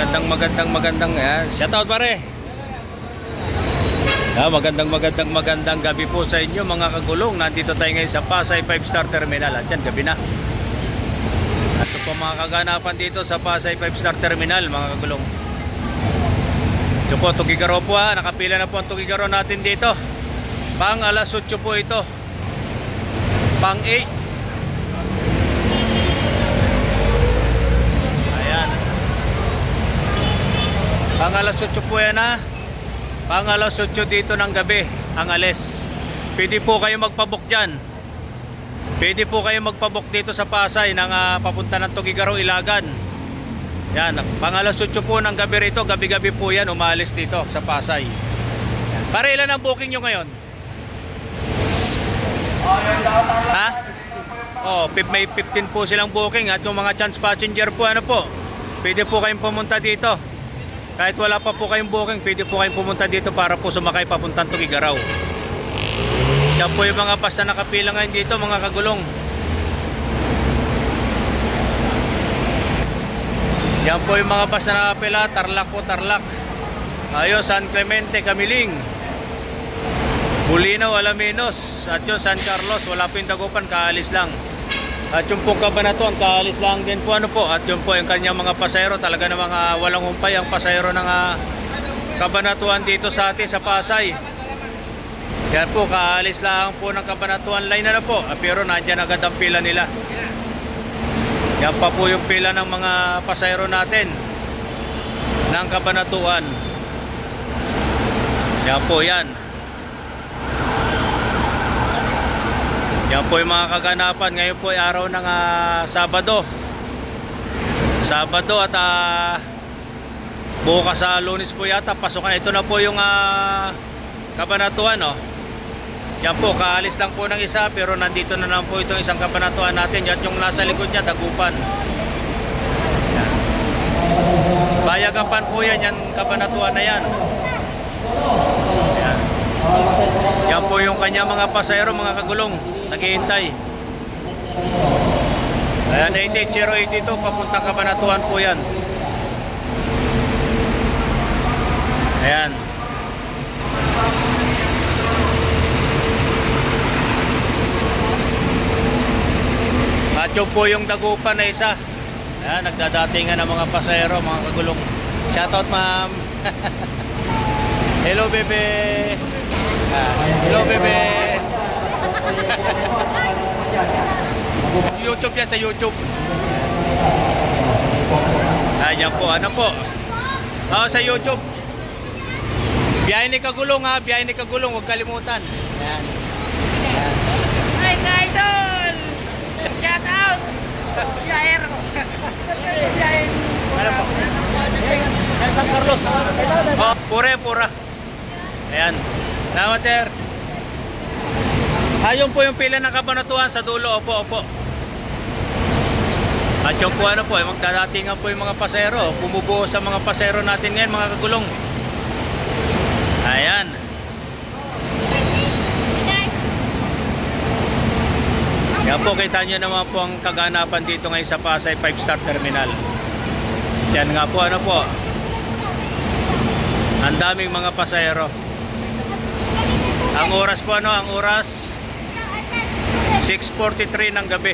magandang magandang magandang yan. Shout out pare. Ah, magandang magandang magandang gabi po sa inyo mga kagulong. Nandito tayo ngayon sa Pasay 5 Star Terminal. At yan, gabi na. Ito po mga kaganapan dito sa Pasay 5 Star Terminal mga kagulong. Ito po, Tugigaro po ha. Nakapila na po ang Tugigaro natin dito. Pang alas 8 po ito. Pang 8. Pang alas 8 po yan ha. Pang alas 8 dito ng gabi, ang alis. Pwede po kayo magpabok dyan. Pwede po kayo magpabok dito sa Pasay ng ah, papunta ng Tugigaraw, Ilagan. Yan, pang alas 8 po ng gabi rito, gabi-gabi po yan, umalis dito sa Pasay. Yan. Para ilan ang booking nyo ngayon? Ha? Oh, may 15 po silang booking at yung mga chance passenger po ano po. Pwede po kayong pumunta dito. Kahit wala pa po kayong booking, pwede po kayong pumunta dito para po sumakay papuntang Tugigaraw. Yan po yung mga bus na nakapila ngayon dito, mga kagulong. Yan po yung mga bus na nakapila, Tarlac po, Tarlac. Ayun, San Clemente, Camiling. Bulinaw, Alaminos. At yun, San Carlos, wala po yung dagupan, kaalis lang. At yung po Cabanatuan, kaalis lang din po ano po. At yun po yung kanyang mga pasayro, talaga na mga walang humpay ang pasayro ng uh, Cabanatuan dito sa atin sa Pasay. Yan po, kaalis lang po ng Cabanatuan line na, po. Ah, Pero nandyan agad ang pila nila. Yan pa po yung pila ng mga pasayro natin ng Cabanatuan. Yan po yan. Yan po yung mga kaganapan. Ngayon po ay araw ng ah, Sabado. Sabado at ah, bukas sa lunes po yata pasukan. Ito na po yung uh, kabanatuan. Oh. Yan po, kaalis lang po ng isa pero nandito na lang po itong isang kabanatuan natin. Yan yung nasa likod niya, Dagupan. Yan. Bayagapan po yan, yan kabanatuan na yan. Yan. Po yung kanya mga pasayro, mga kagulong, naghihintay. Ayan, 88082, papuntang Kabanatuan po yan. Ayan. At yun po yung dagupan na isa. Ayan, nagdadatingan ng mga pasayro, mga kagulong. Shoutout ma'am. Hello bebe. Ah, hello bebe. YouTube yan sa YouTube. Ayan po, ano po? Oo, sa YouTube. Biyahe ni Kagulong ha, biyahe ni Kagulong, huwag kalimutan. Ayan. Hi, Idol! Shout out! Jair! Jair! Ano po? San Carlos. Oh, pure, pura. Ayan. Salamat, sir. Ayun po yung pila ng kabanatuan sa dulo. Opo, opo. At yung po ano po, eh, magdadatingan po yung mga pasero. Bumubuo sa mga pasero natin ngayon, mga kagulong. Ayan. Yan po, kita nyo naman po ang kaganapan dito ngayon sa Pasay 5 Star Terminal. Yan nga po, ano po. Ang daming mga pasayro. Ang oras po, ano, ang oras 6.43 ng gabi.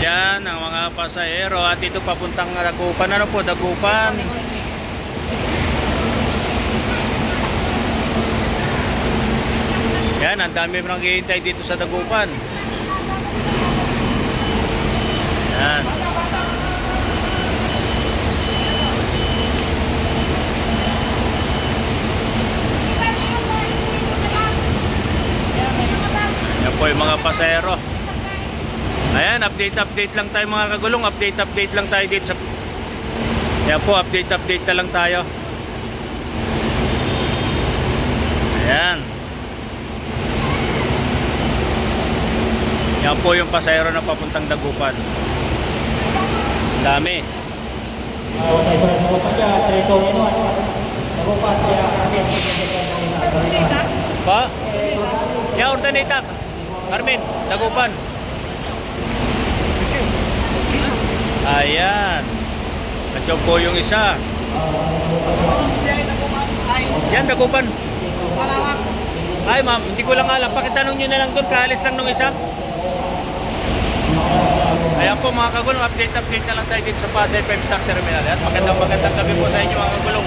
Diyan ang mga pasahero at ito papuntang Dagupan. Ano po, Dagupan? Yan, ang dami nang hihintay dito sa Dagupan. Yan. Po mga pasahero. Ayan, update update lang tayo mga kagulong. Update update lang tayo dito sa Yan po, update update na lang tayo. Ayan. Yan po yung pasahero na papuntang Dagupan. Dami. Pa? Ya, ordinita. Carmen, Dagupan. Ayan. At yun po yung Carmen, Dagupan. Ayan. Nandiyan po yung isa. Yan, Dagupan. Palawak. Ay ma'am, hindi ko lang alam. Pakitanong nyo na lang doon. Kalis lang nung isa. Ayan po mga kagulong, update update na lang tayo dito sa Pasay 5 Stock Terminal. At magandang magandang gabi po sa inyo mga kagulong.